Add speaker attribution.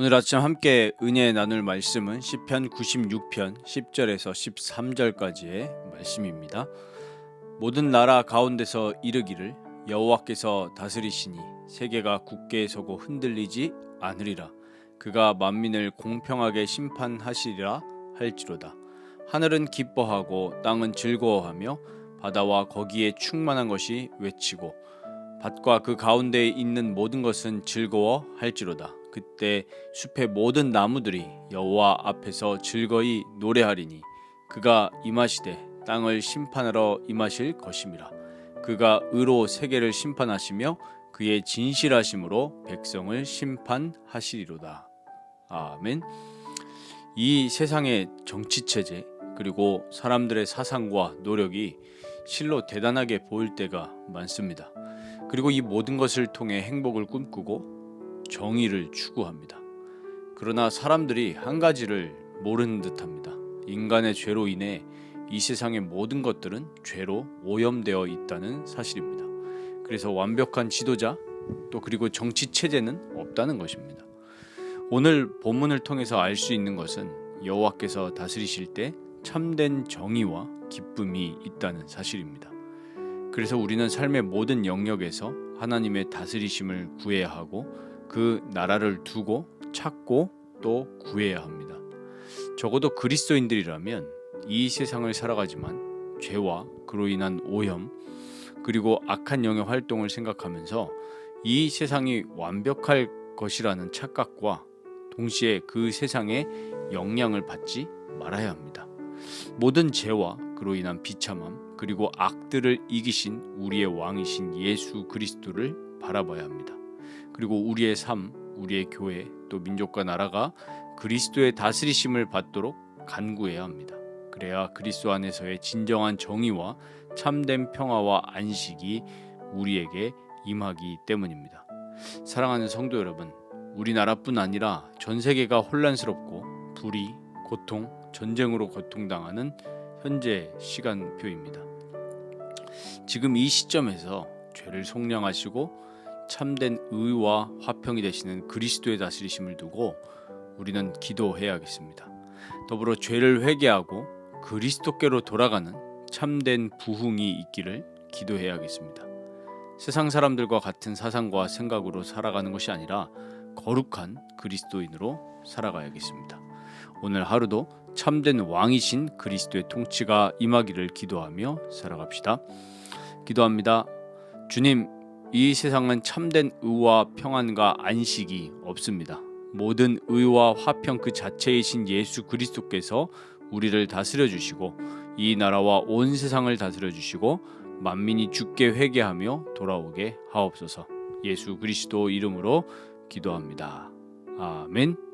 Speaker 1: 오늘 아침 함께 은혜 나눌 말씀은 시편 96편 10절에서 13절까지의 말씀입니다. 모든 나라 가운데서 이르기를 여호와께서 다스리시니 세계가 굳게 서고 흔들리지 않으리라. 그가 만민을 공평하게 심판하시리라 할지로다. 하늘은 기뻐하고 땅은 즐거워하며 바다와 거기에 충만한 것이 외치고 밭과 그 가운데에 있는 모든 것은 즐거워할지로다. 그때 숲의 모든 나무들이 여호와 앞에서 즐거이 노래하리니 그가 임하시되 땅을 심판하러 임하실 것임이라. 그가 의로 세계를 심판하시며 그의 진실하심으로 백성을 심판하시리로다. 아멘. 이 세상의 정치 체제 그리고 사람들의 사상과 노력이 실로 대단하게 보일 때가 많습니다. 그리고 이 모든 것을 통해 행복을 꿈꾸고 정의를 추구합니다. 그러나 사람들이 한 가지를 모르는 듯합니다. 인간의 죄로 인해 이 세상의 모든 것들은 죄로 오염되어 있다는 사실입니다. 그래서 완벽한 지도자 또 그리고 정치 체제는 없다는 것입니다. 오늘 본문을 통해서 알 수 있는 것은 여호와께서 다스리실 때 참된 정의와 기쁨이 있다는 사실입니다. 그래서 우리는 삶의 모든 영역에서 하나님의 다스리심을 구해야 하고 그 나라를 두고 찾고 또 구해야 합니다. 적어도 그리스도인들이라면 이 세상을 살아가지만 죄와 그로 인한 오염 그리고 악한 영의 활동을 생각하면서 이 세상이 완벽할 것이라는 착각과 동시에 그 세상의 영향을 받지 말아야 합니다. 모든 죄와 그로 인한 비참함 그리고 악들을 이기신 우리의 왕이신 예수 그리스도를 바라봐야 합니다. 그리고 우리의 삶, 우리의 교회 또 민족과 나라가 그리스도의 다스리심을 받도록 간구해야 합니다. 그래야 그리스도 안에서의 진정한 정의와 참된 평화와 안식이 우리에게 임하기 때문입니다. 사랑하는 성도 여러분, 우리나라뿐 아니라 전 세계가 혼란스럽고 불의, 고통, 전쟁으로 고통당하는 현재 시간표입니다. 지금 이 시점에서 죄를 속량하시고 참된 의와 화평이 되시는 그리스도의 다스리심을 두고 우리는 기도해야겠습니다. 더불어 죄를 회개하고 그리스도께로 돌아가는 참된 부흥이 있기를 기도해야겠습니다. 세상 사람들과 같은 사상과 생각으로 살아가는 것이 아니라 거룩한 그리스도인으로 살아가야겠습니다. 오늘 하루도 참된 왕이신 그리스도의 통치가 임하기를 기도하며 살아갑시다. 기도합니다. 주님, 이 세상은 참된 의와 평안과 안식이 없습니다. 모든 의와 화평 그 자체이신 예수 그리스도께서 우리를 다스려 주시고 이 나라와 온 세상을 다스려 주시고 만민이 주께 회개하며 돌아오게 하옵소서. 예수 그리스도 이름으로 기도합니다. 아멘.